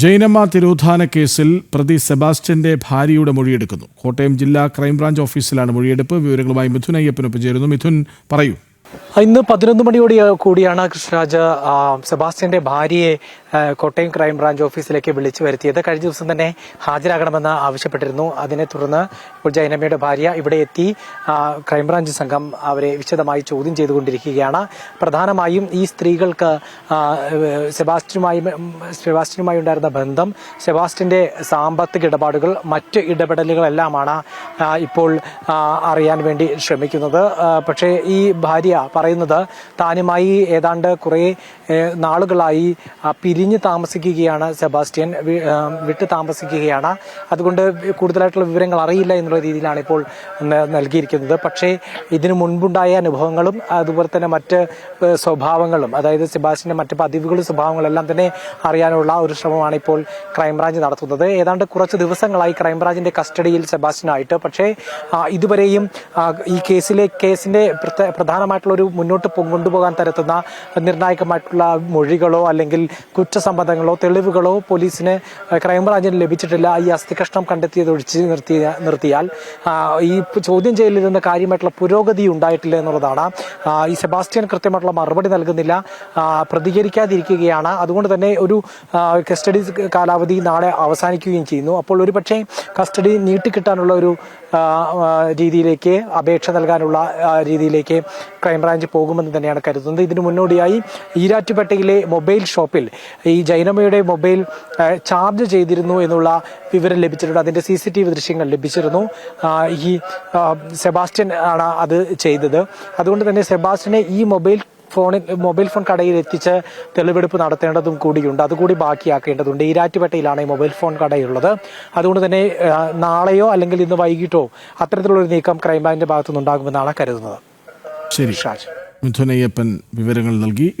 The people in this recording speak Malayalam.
ജൈനമ്മ തിരോധാന കേസിൽ പ്രതി സെബാസ്റ്റ്യന്റെ ഭാര്യയുടെ മൊഴിയെടുക്കുന്നു. കോട്ടയം ജില്ലാ ക്രൈംബ്രാഞ്ച് ഓഫീസിലാണ് മൊഴിയെടുപ്പ്. വിവരങ്ങളുമായി മിഥുൻ അയ്യപ്പനൊപ്പം ചേരുന്നു. മിഥുൻ പറയൂ. ഇന്ന് പതിനൊന്ന് മണിയോട് കൂടിയാണ് കൃഷ്ണരാജ് സെബാസ്റ്റ്യന്റെ ഭാര്യയെ കോട്ടയം ക്രൈംബ്രാഞ്ച് ഓഫീസിലേക്ക് വിളിച്ചു വരുത്തിയത്. കഴിഞ്ഞ ദിവസം തന്നെ ഹാജരാകണമെന്ന് ആവശ്യപ്പെട്ടിരുന്നു. അതിനെ തുടർന്ന് ഇപ്പോൾ ജൈനമ്മയുടെ ഭാര്യ ഇവിടെ എത്തി ക്രൈംബ്രാഞ്ച് സംഘം അവരെ വിശദമായി ചോദ്യം ചെയ്തുകൊണ്ടിരിക്കുകയാണ്. പ്രധാനമായും ഈ സ്ത്രീകൾക്ക് സെബാസ്റ്റ്യനുമായി സെബാസ്റ്റ്യനുമായി ഉണ്ടായിരുന്ന ബന്ധം സെബാസ്റ്റ്യന്റെ സാമ്പത്തിക ഇടപാടുകൾ മറ്റ് ഇടപെടലുകളെല്ലാമാണ് ഇപ്പോൾ അറിയാൻ വേണ്ടി ശ്രമിക്കുന്നത്. പക്ഷേ ഈ ഭാര്യ പറയുന്നത് താനുമായി ഏതാണ്ട് കുറേ നാളുകളായി പിരിഞ്ഞ് താമസിക്കുകയാണ് സെബാസ്റ്റ്യൻ വിട്ട് താമസിക്കുകയാണ്. അതുകൊണ്ട് കൂടുതലായിട്ടുള്ള വിവരങ്ങൾ അറിയില്ല എന്നുള്ള രീതിയിലാണ് ഇപ്പോൾ നൽകിയിരിക്കുന്നത്. പക്ഷേ ഇതിനു മുൻപുണ്ടായ അനുഭവങ്ങളും അതുപോലെ തന്നെ മറ്റ് സ്വഭാവങ്ങളും അതായത് സെബാസ്റ്റ്യന്റെ മറ്റ് പതിവുകളും സ്വഭാവങ്ങളും എല്ലാം തന്നെ അറിയാനുള്ള ഒരു ശ്രമമാണ് ഇപ്പോൾ ക്രൈംബ്രാഞ്ച് നടത്തുന്നത്. ഏതാണ്ട് കുറച്ച് ദിവസങ്ങളായി ക്രൈംബ്രാഞ്ചിന്റെ കസ്റ്റഡിയിൽ സെബാസ്റ്റ്യനായിട്ട്. പക്ഷേ ഇതുവരെയും ഈ കേസിലെ കേസിന്റെ പ്രധ- ഒരു മുന്നോട്ട് കൊണ്ടുപോകാൻ തരത്തുന്ന നിർണായകമായിട്ടുള്ള മൊഴികളോ അല്ലെങ്കിൽ കുറ്റസമ്മതങ്ങളോ തെളിവുകളോ പോലീസിന് ക്രൈംബ്രാഞ്ചിന് ലഭിച്ചിട്ടില്ല. ഈ അസ്ഥികഷ്ണം കണ്ടെത്തിയത് ഒഴിച്ച് നിർത്തിയ നിർത്തിയാൽ ഈ ചോദ്യം ചെയ്യലിൽ നിന്ന് കാര്യമായിട്ടുള്ള പുരോഗതി ഉണ്ടായിട്ടില്ല എന്നുള്ളതാണ്. ഈ സെബാസ്റ്റ്യൻ കൃത്യമായിട്ടുള്ള മറുപടി നൽകുന്നില്ല. പ്രതികരിക്കാതിരിക്കുകയാണ്. അതുകൊണ്ട് തന്നെ ഒരു കസ്റ്റഡി കാലാവധി നാളെ അവസാനിക്കുകയും ചെയ്യുന്നു. അപ്പോൾ ഒരു പക്ഷേ കസ്റ്റഡി നീട്ടിക്കിട്ടാനുള്ള ഒരു രീതിയിലേക്ക് അപേക്ഷ നൽകാനുള്ള രീതിയിലേക്ക് രീതിയിലേക്ക് ക്രൈംബ്രാഞ്ച് പോകുമെന്ന് തന്നെയാണ് കരുതുന്നത്. ഇതിനു മുന്നോടിയായി ഈരാറ്റുപേട്ടയിലെ മൊബൈൽ ഷോപ്പിൽ ഈ ജൈനമ്മയുടെ മൊബൈൽ ചാർജ് ചെയ്തിരുന്നു എന്നുള്ള വിവരം ലഭിച്ചിട്ടുണ്ട്. അതിന്റെ സി സി ടി വി ദൃശ്യങ്ങൾ ലഭിച്ചിരുന്നു. ഈ സെബാസ്റ്റ്യൻ ആണ് അത് ചെയ്തത്. അതുകൊണ്ട് തന്നെ സെബാസ്റ്റ്യനെ ഈ മൊബൈൽ ഫോണിൽ മൊബൈൽ ഫോൺ കടയിൽ എത്തിച്ച് തെളിവെടുപ്പ് നടത്തേണ്ടതും കൂടിയുണ്ട്. അതുകൂടി ബാക്കിയാക്കേണ്ടതുണ്ട്. ഈരാറ്റുപേട്ടയിലാണ് ഈ മൊബൈൽ ഫോൺ കടയുള്ളത്. അതുകൊണ്ട് തന്നെ നാളെയോ അല്ലെങ്കിൽ ഇന്ന് വൈകിട്ടോ അത്തരത്തിലുള്ളൊരു നീക്കം ക്രൈംബ്രാഞ്ചിന്റെ ഭാഗത്തുനിന്നുണ്ടാകുമെന്നാണ് കരുതുന്നത്. ശരി. മിഥുനയ്യപ്പൻ വിവരങ്ങൾ നൽകി.